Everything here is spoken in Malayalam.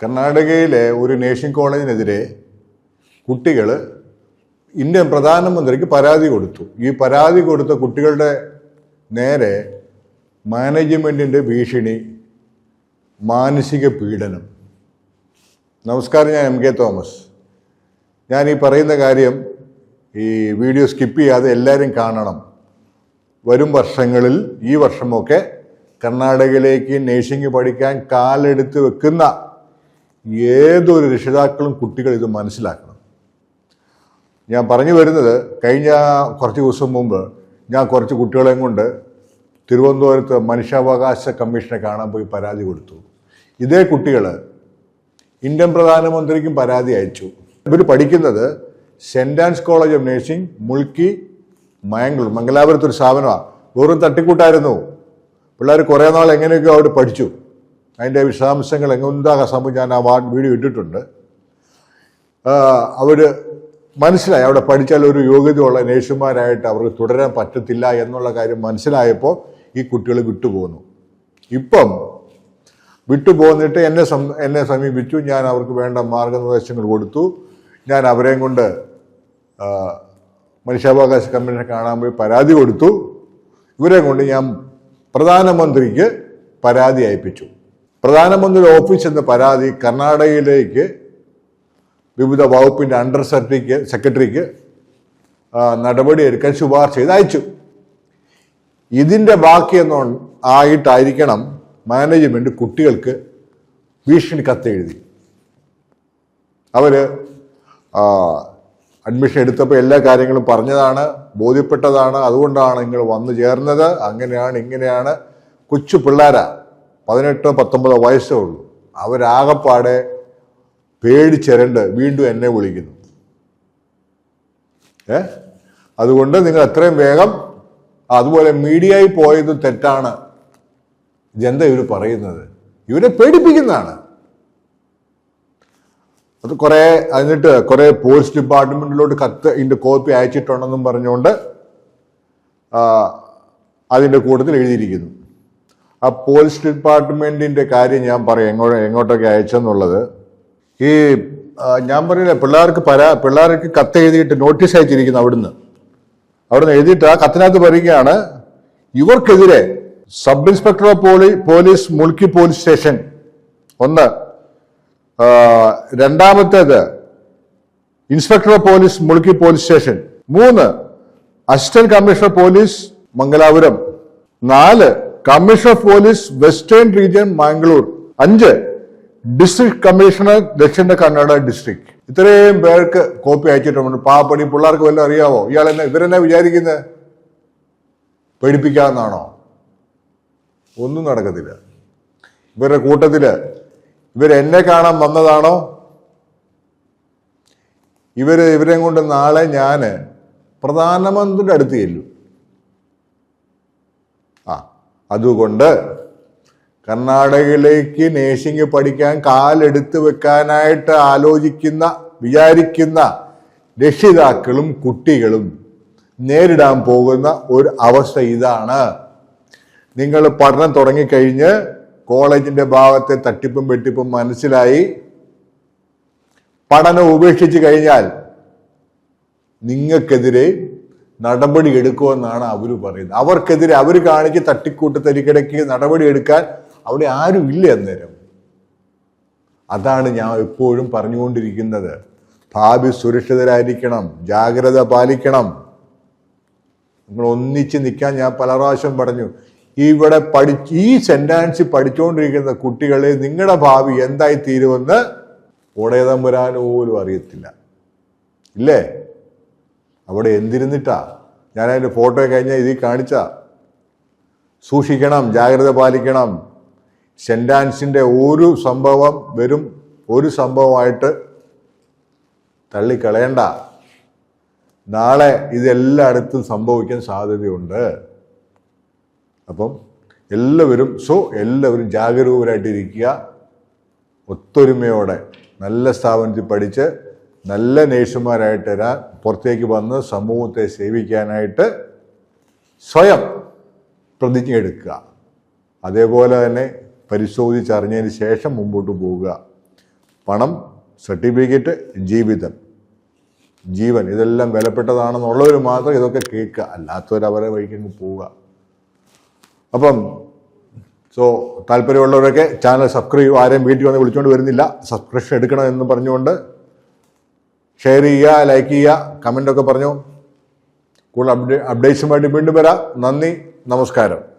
കർണാടകയിലെ ഒരു നേഴ്സിംഗ് കോളേജിനെതിരെ കുട്ടികൾ ഇന്ത്യൻ പ്രധാനമന്ത്രിക്ക് പരാതി കൊടുത്തു. ഈ പരാതി കൊടുത്ത കുട്ടികളുടെ നേരെ മാനേജ്മെന്റിന്റെ ഭീഷണി മാനസിക പീഡനം. നമസ്കാരം ഞാൻ എം കെ തോമസ്. ഞാൻ ഈ പറയുന്ന കാര്യം ഈ വീഡിയോ സ്കിപ്പ് ചെയ്യാതെ എല്ലാവരും കാണണം. വരും വർഷങ്ങളിൽ ഈ വർഷമൊക്കെ കർണാടകയിലേക്ക് നേഴ്സിംഗ് പഠിക്കാൻ കാലെടുത്ത് വെക്കുന്ന ഏതൊരു രക്ഷിതാക്കളും കുട്ടികൾ ഇത് മനസ്സിലാക്കണം. ഞാൻ പറഞ്ഞു വരുന്നത് കഴിഞ്ഞ കുറച്ച് ദിവസം മുമ്പ് ഞാൻ കുറച്ച് കുട്ടികളെയും കൊണ്ട് തിരുവനന്തപുരത്ത് മനുഷ്യാവകാശ കമ്മീഷനെ കാണാൻ പോയി പരാതി കൊടുത്തു. ഇതേ കുട്ടികൾ ഇന്ത്യൻ പ്രധാനമന്ത്രിക്കും പരാതി അയച്ചു. ഇവർ പഠിക്കുന്നത് saint Ann's college of nursing Mulki Mangalore മംഗലാപുരത്തൊരു സ്ഥാപനമാണ് വെറും തട്ടിക്കൂട്ടായിരുന്നു. പിള്ളേർ കുറേ നാൾ എങ്ങനെയൊക്കെ അവിടെ പഠിച്ചു. അതിന്റെ വിശദാംശങ്ങൾ എങ്ങുണ്ടാകാൻ സംഭവം ഞാൻ ആ വാർഡ് വീഡിയോ ഇട്ടിട്ടുണ്ട്. അവർ മനസ്സിലായി. അവിടെ പഠിച്ചാൽ ഒരു യോഗ്യതയുള്ള നേഴ്സുമാരായിട്ട് അവർക്ക് തുടരാൻ പറ്റത്തില്ല എന്നുള്ള കാര്യം മനസ്സിലായപ്പോൾ ഈ കുട്ടികൾ വിട്ടുപോകുന്നു ഇപ്പം വിട്ടുപോന്നിട്ട് എന്നെ എന്നെ സമീപിച്ചു. ഞാൻ അവർക്ക് വേണ്ട മാർഗനിർദ്ദേശങ്ങൾ കൊടുത്തു. ഞാൻ അവരെയും കൊണ്ട് മനുഷ്യാവകാശ കമ്മീഷനെ കാണാൻ പോയി പരാതി കൊടുത്തു. ഇവരെ കൊണ്ട് ഞാൻ പ്രധാനമന്ത്രിക്ക് പരാതി അയപ്പിച്ചു. പ്രധാനമന്ത്രി ഓഫീസ് എന്ന പരാതി കർണാടകയിലേക്ക് വിവിധ വകുപ്പിന്റെ അണ്ടർ സെക്രട്ടറിക്ക് സെക്രട്ടറിക്ക് നടപടിയെടുക്കാൻ ശുപാർശ ചെയ്ത് അയച്ചു. ഇതിന്റെ ബാക്കിയെന്നോ ആയിട്ടായിരിക്കണം മാനേജ്മെന്റ് കുട്ടികൾക്ക് ഭീഷണി കത്തെഴുതി അവർ അഡ്മിഷൻ എടുത്തപ്പോൾ എല്ലാ കാര്യങ്ങളും പറഞ്ഞതാണ് ബോധ്യപ്പെട്ടതാണ് അതുകൊണ്ടാണ് നിങ്ങൾ വന്നു ചേർന്നത് അങ്ങനെയാണ് ഇങ്ങനെയാണ്. കൊച്ചു പിള്ളേരാ പതിനെട്ടോ പത്തൊമ്പതോ വയസ്സേ ഉള്ളൂ. അവരാകപ്പാടെ പേടിച്ചിരണ്ട് വീണ്ടും എന്നെ വിളിക്കുന്നു. ഏ? അതുകൊണ്ട് നിങ്ങൾ എത്രയും വേഗം അതുപോലെ മീഡിയയിൽ പോയത് തെറ്റാണ്. ജനത ഇവർ പറയുന്നത്. ഇവരെ പേടിപ്പിക്കുന്നതാണ്. അത് കുറേ എന്നിട്ട് കുറേ പോസ്റ്റ് ഡിപ്പാർട്ട്മെന്റിലോട്ട് കത്ത് ഇതിന്റെ കോപ്പി അയച്ചിട്ടുണ്ടെന്നും പറഞ്ഞുകൊണ്ട് ആ, അതിന്റെ കൂട്ടത്തിൽ എഴുതിയിരിക്കുന്നു. ആ പോലീസ് ഡിപ്പാർട്ട്മെന്റിന്റെ കാര്യം ഞാൻ പറയാം. എങ്ങോട്ട് എങ്ങോട്ടൊക്കെ അയച്ചെന്നുള്ളത്. ഈ ഞാൻ പറയില്ല പിള്ളേർക്ക് പരാ പിള്ളേർക്ക് കത്ത് എഴുതിയിട്ട് നോട്ടീസ് അയച്ചിരിക്കുന്നു അവിടുന്ന്. അവിടുന്ന് എഴുതിയിട്ട് ആ കത്തിനകത്ത് പറയുകയാണ് ഇവർക്കെതിരെ സബ് ഇൻസ്പെക്ടർ ഓഫ് പോളി പോലീസ് മുൾക്കി പോലീസ് സ്റ്റേഷൻ ഒന്ന് രണ്ടാമത്തേത് inspector of police Mulki police station. മൂന്ന് അസിസ്റ്റന്റ് കമ്മീഷണർ പോലീസ് മംഗലാപുരം. നാല് commissioner of police western region Mangalore. അഞ്ച് district commissioner Dakshina Kannada district. ഇത്രയും പേർക്ക് കോപ്പി അയച്ചിട്ടുണ്ട് പാപ്പണി പിള്ളേർക്ക് വല്ലതും അറിയാവോ? ഇയാൾ എന്നെ ഇവരെന്നെ വിചാരിക്കുന്നത് പേടിപ്പിക്കാമെന്നാണോ ഒന്നും നടക്കത്തില്ല. ഇവരുടെ കൂട്ടത്തിൽ ഇവരെന്നെ കാണാൻ വന്നതാണോ? ഇവർ ഇവരെ കൊണ്ട് നാളെ ഞാൻ പ്രധാനമന്ത്രിയുടെ അടുത്ത് ചെല്ലും. അതുകൊണ്ട് കർണാടകയിലേക്ക് നേഴ്സിംഗ് പഠിക്കാൻ കാലെടുത്ത് വെക്കാനായിട്ട് ആലോചിക്കുന്ന വിചാരിക്കുന്ന രക്ഷിതാക്കളും കുട്ടികളും നേരിടാൻ പോകുന്ന ഒരു അവസ്ഥ ഇതാണ്. നിങ്ങൾ പഠനം തുടങ്ങിക്കഴിഞ്ഞ് കോളേജിന്റെ ഭാഗത്തെ തട്ടിപ്പും വെട്ടിപ്പും മനസ്സിലായി. പഠനം ഉപേക്ഷിച്ച് കഴിഞ്ഞാൽ നിങ്ങൾക്കെതിരെ നടപടി എടുക്കുമെന്നാണ് അവർ പറയുന്നത്. അവർക്കെതിരെ അവർ കാണിച്ച് തട്ടിക്കൂട്ട് തരികിടയ്ക്ക് നടപടി എടുക്കാൻ അവിടെ ആരും ഇല്ല അന്നേരം. അതാണ് ഞാൻ എപ്പോഴും പറഞ്ഞുകൊണ്ടിരിക്കുന്നത്. ഭാവി സുരക്ഷിതരായിരിക്കണം ജാഗ്രത പാലിക്കണം. നിങ്ങൾ ഒന്നിച്ച് നിൽക്കാൻ ഞാൻ പല പ്രാവശ്യം പറഞ്ഞു. ഇവിടെ പഠിച്ച് ഈ സെന്റാൻസ് പഠിച്ചുകൊണ്ടിരിക്കുന്ന കുട്ടികളെ നിങ്ങളുടെ ഭാവി എന്തായി തീരുമെന്ന് ഉടയതമ്പുരാൻ പോലും അറിയത്തില്ല. ഇല്ലേ? അവിടെ എന്തിരുന്നിട്ടാ? ഞാൻ അതിന്റെ ഫോട്ടോ കഴിഞ്ഞാൽ ഇതിൽ കാണിച്ച. സൂക്ഷിക്കണം ജാഗ്രത പാലിക്കണം. സെന്റാൻസിന്റെ ഒരു സംഭവം വരും ഒരു സംഭവമായിട്ട് തള്ളിക്കളയണ്ട. നാളെ ഇതെല്ലായിടത്തും സംഭവിക്കാൻ സാധ്യതയുണ്ട്. അപ്പം എല്ലാവരും സോ എല്ലാവരും ജാഗരൂകരായിട്ടിരിക്കുക ഒത്തൊരുമയോടെ നല്ല സ്ഥാപനത്തിൽ പഠിച്ച് നല്ല നേഴ്സുമാരായിട്ട് വരാൻ പുറത്തേക്ക് വന്ന് സമൂഹത്തെ സേവിക്കാനായിട്ട് സ്വയം പ്രതിജ്ഞ എടുക്കുക. അതേപോലെ തന്നെ പരിശോധിച്ചറിഞ്ഞതിന് ശേഷം മുമ്പോട്ട് പോവുക. പണം സർട്ടിഫിക്കറ്റ് ജീവിതം. ജീവൻ ഇതെല്ലാം വിലപ്പെട്ടതാണെന്നുള്ളവർ മാത്രം ഇതൊക്കെ കേൾക്കുക. അല്ലാത്തവർ അവരെ വഴിക്കങ്ങ് പോവുക. അപ്പം സോ താല്പര്യമുള്ളവരൊക്കെ ചാനൽ സബ്സ്ക്രൈബ് ആരെയും വീട്ടിൽ വന്ന് വിളിച്ചുകൊണ്ട് വരുന്നില്ല. സബ്സ്ക്രിപ്ഷൻ എടുക്കണം എന്ന് പറഞ്ഞുകൊണ്ട് ഷെയർ ചെയ്യുക ലൈക്ക് ചെയ്യുക കമന്റൊക്കെ പറഞ്ഞു. കൂടുതൽ അപ്ഡേ അപ്ഡേറ്റ്സുമായിട്ട് വീണ്ടും വരാം. നന്ദി നമസ്കാരം.